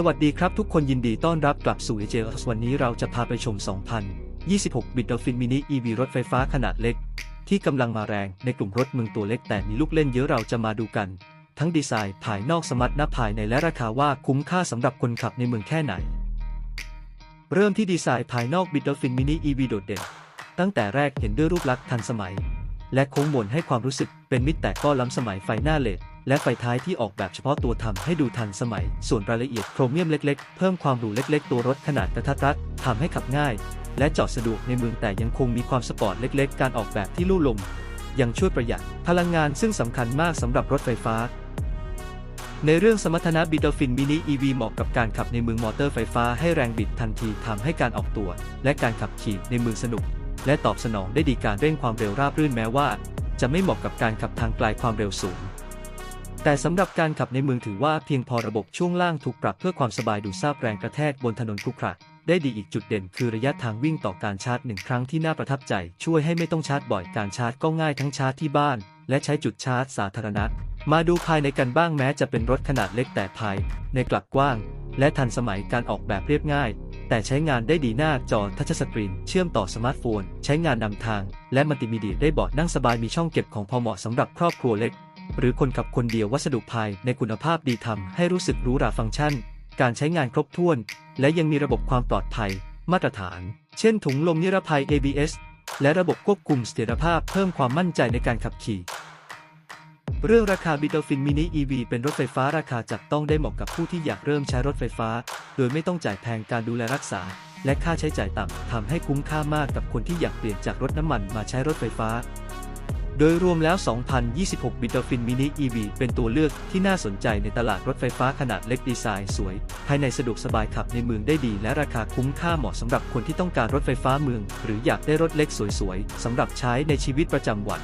สวัสดีครับทุกคนยินดีต้อนรับกลับสู่ AJS วันนี้เราจะพาไปชม 2026บิ t ด o ฟินมินิ EV รถไฟฟ้าขนาดเล็ก ที่กำลังมาแรงในกลุ่มรถเมืองตัวเล็กแต่มีลูกเล่นเยอะเราจะมาดูกัน ทั้งดีไซน์ภายนอกสมรรถนะภายในและราคาว่าคุ้มค่าสำหรับคนขับในเมืองแค่ไหน เริ่มที่ดีไซน์ภายนอกบิ t ด o ฟินมินิ EV โดดเด่น ตั้งแต่แรกเห็นด้วยรูปลักษณ์ทันสมัย และโค้งมนให้ความรู้สึกเป็นมิตรแต่ก็ล้ำสมัยไฟหน้าเลด และไฟท้ายที่ออกแบบเฉพาะตัวทำให้ดูทันสมัย ส่วนรายละเอียดโครเมียมเล็ก ๆ เพิ่มความหรูเล็ก ๆ ตัวรถขนาดกระทัดรัดทำให้ขับง่าย และจอดสะดวกในเมืองแต่ยังคงมีความสปอร์ตเล็ก ๆ การออกแบบที่ลู่ลม ยังช่วยประหยัดพลังงานซึ่งสำคัญมากสำหรับรถไฟฟ้า ในเรื่องสมรรถนะบิโตฟินมินิ EV เหมาะกับการขับในเมืองมอเตอร์ไฟฟ้าให้แรงบิดทันทีทำให้การออกตัว และการขับขี่ในเมืองสนุก และตอบสนองได้ดีการเร่งความเร็วราบรื่นแม้ว่า จะไม่เหมาะกับการขับทางไกลความเร็วสูง แต่สำหรับการขับในเมืองถือว่าเพียงพอระบบช่วงล่างถูกปรับเพื่อความสบายดูทราบแรงกระแทกบนถนนครุขระได้ดีอีกจุดเด่นคือระยะทางวิ่งต่อการชาร์จหนึ่งครั้งที่น่าประทับใจ ช่วยให้ไม่ต้องชาร์จบ่อยการชาร์จก็ง่ายทั้งชาร์จที่บ้าน และใช้จุดชาร์จสาธารณะ มาดูภายในกันบ้างแม้จะเป็นรถขนาดเล็กแต่ภาย ในกลับกว้าง และทันสมัยการออกแบบเรียบง่าย แต่ใช้งานได้ดีหน้าจอทัชสกรีน เชื่อมต่อสมาร์ทโฟน ใช้งานนำทาง และมัลติมีเดียได้เบาะนั่งสบายมีช่องเก็บของพอเหมาะสำหรับครอบครัวเล็ก หรือคนขับคนเดียววัสดุภายในคุณภาพดีทำให้รู้สึกหรู้ราฟังก์ชัน การใช้งานครบถ้วน และยังมีระบบความปลอดภัย มาตรฐาน เช่นถุงลมนิรภัย ABS และระบบควบคุมเสถียรภาพเพิ่มความมั่นใจในการขับขี่เรื่องราคาบิ t ฟินมินิ EV เป็นรถไฟฟ้าราคาจับต้องได้เหมาะกับผู้ที่อยากเริ่มใช้รถไฟฟ้า โดยไม่ต้องจ่ายแพงการดูแลรักษา และค่าใช้จ่ายต่ำทำให้คุ้มค่ามากกับคนที่อยากเปลี่ยนจากรถน้ำมันมาใช้รถไฟฟ้า โดยรวมแล้ว 2026 บิตฟินมินิ EV เป็นตัวเลือกที่น่าสนใจในตลาดรถไฟฟ้าขนาดเล็กดีไซน์สวย ภายในสะดวกสบายขับในเมืองได้ดี และราคาคุ้มค่าเหมาะสำหรับคนที่ต้องการรถไฟฟ้าเมือง หรืออยากได้รถเล็กสวยๆสำหรับใช้ในชีวิตประจำวัน